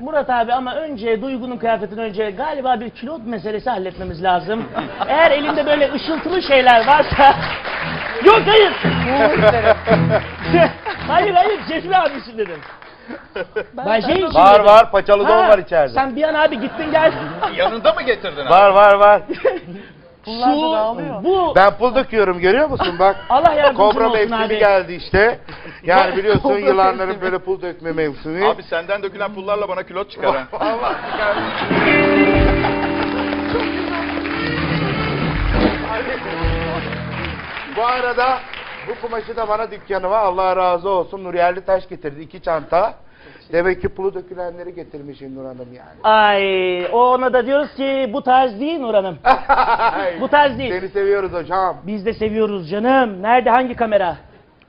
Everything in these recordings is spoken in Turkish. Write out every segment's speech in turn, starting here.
Murat abi ama önce Duygu'nun kıyafetinden önce galiba bir kilot meselesi halletmemiz lazım. Eğer elinde böyle ışıltılı şeyler varsa... Yok hayır. hayır hayır Cefri abisin dedim. Ben şey için Var dedim. var paçalı don Ha, var içeride. Sen bir an abi gittin gel. Yanında mı getirdin abi? Var var var. Şu, bu Ben pul döküyorum görüyor musun bak. Allah yardımcın Kobra olsun mevsimi abi. geldi işte. Yani biliyorsun yılanların böyle pul dökme mevsimi. Abi senden dökülen pullarla bana külot çıkar ha. Vallahi Bu arada bu kumaşı da bana dükkanıma Allah razı olsun Nur Yerli Taş getirdi. iki çanta. Demek ki pulu dökülenleri getirmişim Nur Hanım yani. Ay ona da diyoruz ki bu tarz değil Nur Hanım. Bu tarz değil. Seni seviyoruz hocam. Biz de seviyoruz canım. Nerede hangi kamera?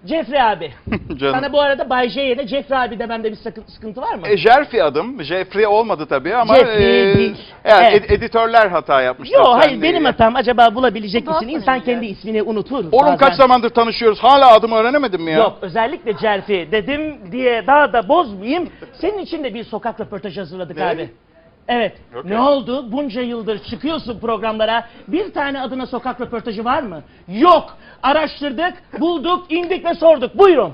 Jeffrey abi. Canım. Sana bu arada Bay J'ye de Jeffrey abi de bende bir sakın, sıkıntı var mı? E, Jerfi adım. Jeffrey olmadı tabii ama Jeffrey e, değil. yani Evet. ed- editörler hata yapmışlar. Yok hayır benim hatam. Acaba bulabilecek misin? sonra İnsan kendi ismini unutur. Oğlum bazen. kaç zamandır tanışıyoruz hala adımı öğrenemedin mi ya? Yok özellikle Cerfi dedim diye daha da bozmayayım. Senin için de bir sokak röportajı hazırladık Ne? abi. Evet. Yok ne ya. oldu? Bunca yıldır çıkıyorsun programlara. Bir tane adına sokak röportajı var mı? Yok. Araştırdık, bulduk, indik ve sorduk. Buyurun.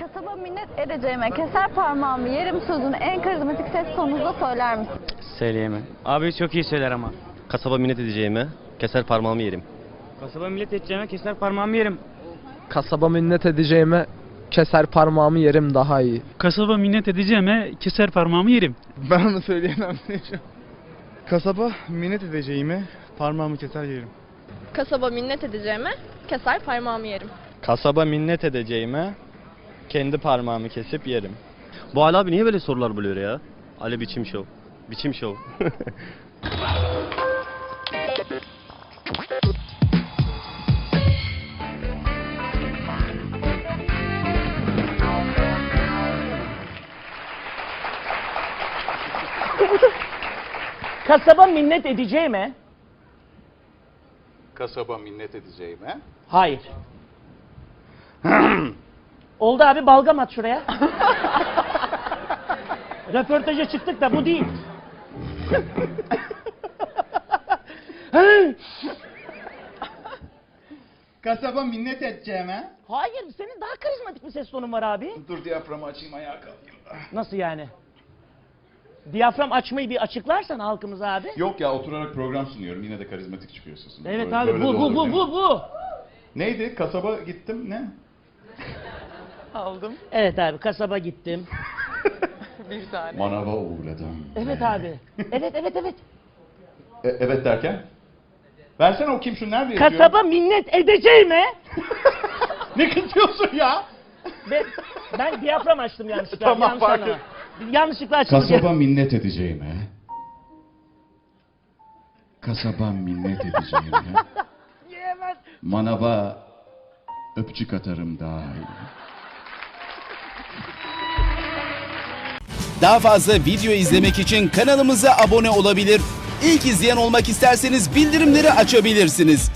Kasaba minnet edeceğime keser parmağımı yerim sözünü en karizmatik ses tonunuzda söyler misin? Söyleyemem. Abi çok iyi söyler ama. Kasaba minnet edeceğime keser parmağımı yerim. Kasaba millet edeceğime keser parmağımı yerim. Kasaba minnet edeceğime keser parmağımı yerim daha iyi. Kasaba minnet edeceğime keser parmağımı yerim. Ben onu söyleyemem. Kasaba minnet edeceğime parmağımı keser yerim. Kasaba minnet edeceğime keser parmağımı yerim. Kasaba minnet edeceğime kendi parmağımı kesip yerim. Bu Ali abi niye böyle sorular buluyor ya? Ali biçim şov. Biçim şov. Kasaba minnet edeceğime... Kasaba minnet edeceğime. Hayır. Oldu abi balgam at şuraya. Röportaja çıktık da bu değil. Kasaba minnet edeceğime Hayır, senin daha karizmatik bir ses tonun var abi. Dur diyaframı açayım ayağa kalkayım. Nasıl yani? Diyafram açmayı bir açıklarsan halkımıza abi. Yok ya oturarak program sunuyorum yine de karizmatik çıkıyorsun. Evet Böyle- abi böyle bu de bu olur bu değil bu mi? bu. Neydi? Kasaba gittim ne? Evet abi kasaba gittim. Manava uğradım. Evet abi. Evet evet evet. E, evet derken? Versene okuyayım şunu nerede yazıyor? Kasaba minnet edeceğime. Ne kızıyorsun ya? Ben, ben diyafram açtım yanlışlıkla. Tamam, yanlış fark anlama. Yanlışlıkla açtım. Kasaba minnet edeceğime. Kasaba minnet edeceğime. Manava öpücük atarım daha iyi. Daha fazla video izlemek için kanalımıza abone olabilir. İlk izleyen olmak isterseniz bildirimleri açabilirsiniz.